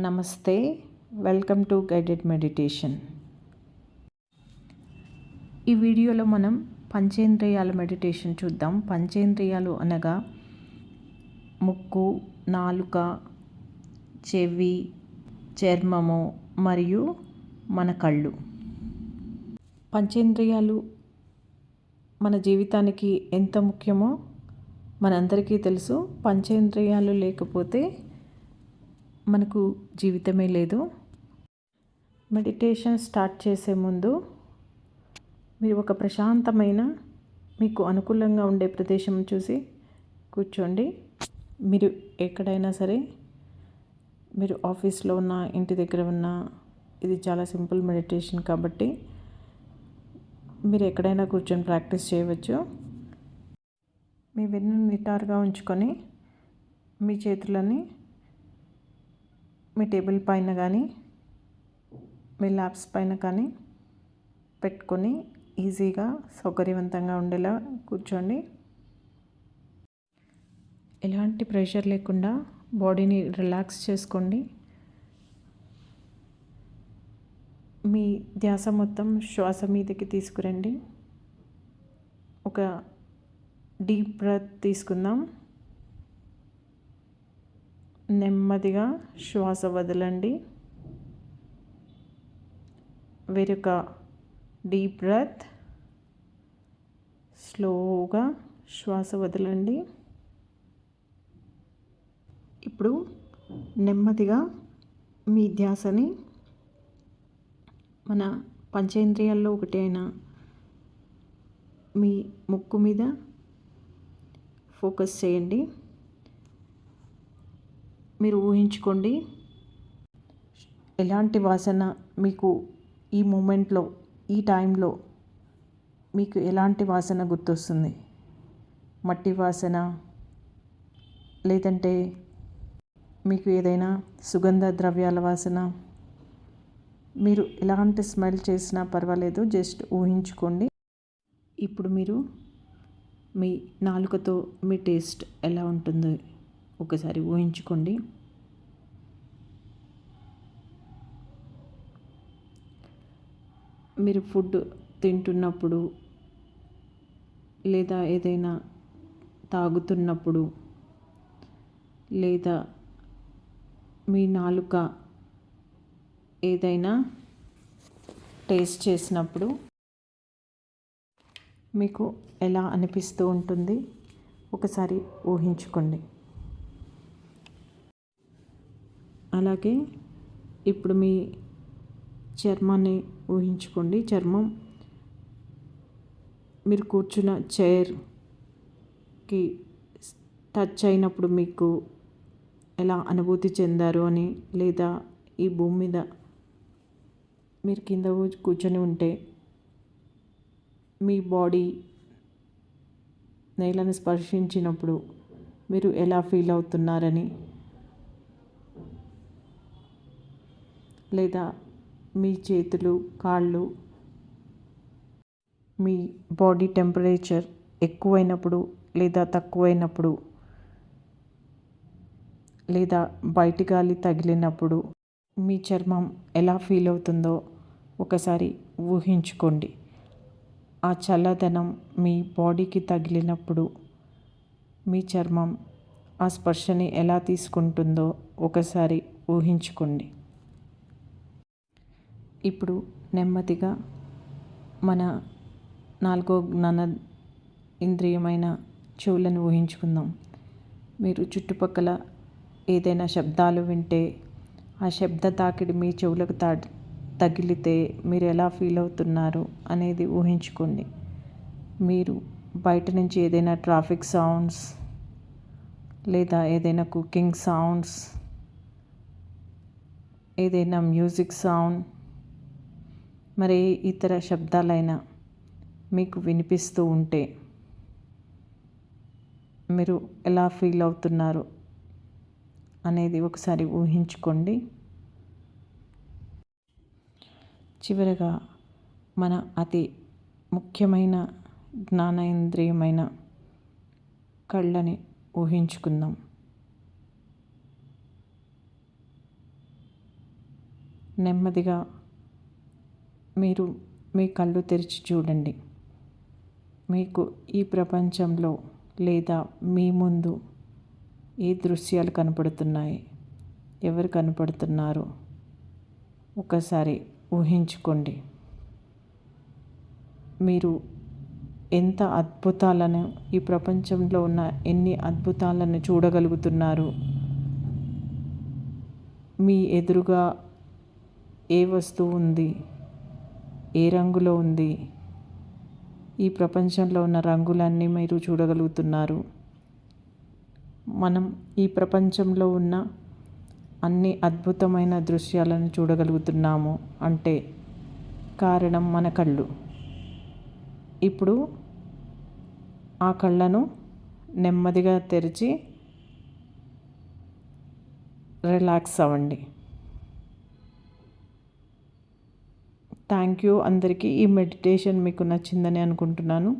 నమస్తే welcome to guided meditation. ఈ వీడియోలో మనం పంచేంద్రియాల మెడిటేషన్ చూద్దాం. పంచేంద్రియాలు అనగా ముక్కు నాలుక చెవి చర్మము మరియు మన కళ్ళు. పంచేంద్రియాలు మన జీవితానికి ఎంత ముఖ్యమో మనందరికీ తెలుసు. పంచేంద్రియాలు లేకపోతే మనకు జీవితమే లేదు. మెడిటేషన్ స్టార్ట్ చేసే ముందు మీరు ఒక ప్రశాంతమైన మీకు అనుకూలంగా ఉండే ప్రదేశం చూసి కూర్చోండి. మీరు ఎక్కడైనా సరే మీరు ఆఫీస్లో ఉన్న ఇంటి దగ్గర ఉన్న ఇది చాలా సింపుల్ మెడిటేషన్ కాబట్టి మీరు ఎక్కడైనా కూర్చొని ప్రాక్టీస్ చేయవచ్చు. మీ వెన్ను నిటారుగా ఉంచుకొని మీ చేతులని మీ టేబుల్ పైన కానీ మీ ల్యాబ్స్ పైన కానీ పెట్టుకొని ఈజీగా సౌకర్యవంతంగా ఉండేలా కూర్చోండి. ఎలాంటి ప్రెషర్ లేకుండా బాడీని రిలాక్స్ చేసుకోండి. మీ ధ్యాస మొత్తం శ్వాస మీదకి తీసుకురండి. ఒక డీప్ బ్రెత్ తీసుకుందాం. నెమ్మదిగా శ్వాస వదలండి. వేరొక డీప్ బ్రెత్ స్లోగా శ్వాస వదలండి. ఇప్పుడు నెమ్మదిగా మీ ధ్యాసని మన పంచేంద్రియాల్లో ఒకటి అయిన మీ ముక్కు మీద ఫోకస్ చేయండి. మీరు ఊహించుకోండి. ఎలాంటి వాసన మీకు ఈ మూమెంట్లో ఈ టైంలో మీకు ఎలాంటి వాసన గుర్తొస్తుంది? మట్టి వాసన లేదంటే మీకు ఏదైనా సుగంధ ద్రవ్యాల వాసన? మీరు ఎలాంటి స్మెల్ చేసినా పర్వాలేదు జస్ట్ ఊహించుకోండి. ఇప్పుడు మీరు మీ నాలుకతో మీ టేస్ట్ ఎలా ఉంటుందో ఒకసారి ఊహించుకోండి. మీరు ఫుడ్ తింటున్నప్పుడు లేదా ఏదైనా తాగుతున్నప్పుడు లేదా మీ నాలుక ఏదైనా టేస్ట్ చేసినప్పుడు మీకు ఎలా అనిపిస్తూ ఉంటుంది? ఒకసారి ఊహించుకోండి. అలాగే ఇప్పుడు మీ చర్మాన్ని ఊహించుకోండి. చర్మం మీరు కూర్చున్న చైర్కి టచ్ అయినప్పుడు మీకు ఎలా అనుభూతి చెందారు అని లేదా ఈ భూమి మీద మీరు కింద కూర్చొని ఉంటే మీ బాడీ నేలను స్పర్శించినప్పుడు మీరు ఎలా ఫీల్ అవుతున్నారని లేదా మీ చేతులు కాళ్ళు మీ బాడీ టెంపరేచర్ ఎక్కువైనప్పుడు లేదా తక్కువైనప్పుడు లేదా బయటి గాలి తగిలినప్పుడు మీ చర్మం ఎలా ఫీల్ అవుతుందో ఒకసారి ఊహించుకోండి. ఆ చల్లదనం మీ బాడీకి తగిలినప్పుడు మీ చర్మం ఆ స్పర్శని ఎలా తీసుకుంటుందో ఒకసారి ఊహించుకోండి. ఇప్పుడు నెమ్మదిగా మన నాలుగో జ్ఞాన ఇంద్రియమైన చెవులను ఊహించుకుందాం. మీరు చుట్టుపక్కల ఏదైనా శబ్దాలు వింటే ఆ శబ్ద తాకిడి మీ చెవులకు తా తగిలితే మీరు ఎలా ఫీల్ అవుతున్నారు అనేది ఊహించుకోండి. మీరు బయట నుంచి ఏదైనా ట్రాఫిక్ సౌండ్స్ లేదా ఏదైనా కుకింగ్ సౌండ్స్ ఏదైనా మ్యూజిక్ సౌండ్ మరి ఇతర శబ్దాలైనా మీకు వినిపిస్తూ ఉంటే మీరు ఎలా ఫీల్ అవుతున్నారు అనేది ఒకసారి ఊహించుకోండి. చివరగా మన అతి ముఖ్యమైన జ్ఞానేంద్రియమైన కళ్ళని ఊహించుకుందాం. నెమ్మదిగా మీరు మీ కళ్ళు తెరిచి చూడండి. మీకు ఈ ప్రపంచంలో లేదా మీ ముందు ఏ దృశ్యాలు కనపడుతున్నాయి? ఎవరు కనపడుతున్నారు? ఒకసారి ఊహించుకోండి. మీరు ఎంత అద్భుతాలను ఈ ప్రపంచంలో ఉన్న ఎన్ని అద్భుతాలను చూడగలుగుతున్నారు? మీ ఎదురుగా ఏ వస్తువు ఉంది? ఏ రంగులో ఉంది? ఈ ప్రపంచంలో ఉన్న రంగులన్నీ మీరు చూడగలుగుతున్నారు. మనం ఈ ప్రపంచంలో ఉన్న అన్ని అద్భుతమైన దృశ్యాలను చూడగలుగుతున్నాము. అంటే కారణం మన కళ్ళు. ఇప్పుడు ఆ కళ్ళను నెమ్మదిగా తెరిచి రిలాక్స్ అవ్వండి. థ్యాంక్ యూ అందరికీ. ఈ మెడిటేషన్ మీకు నచ్చిందని అనుకుంటున్నాను.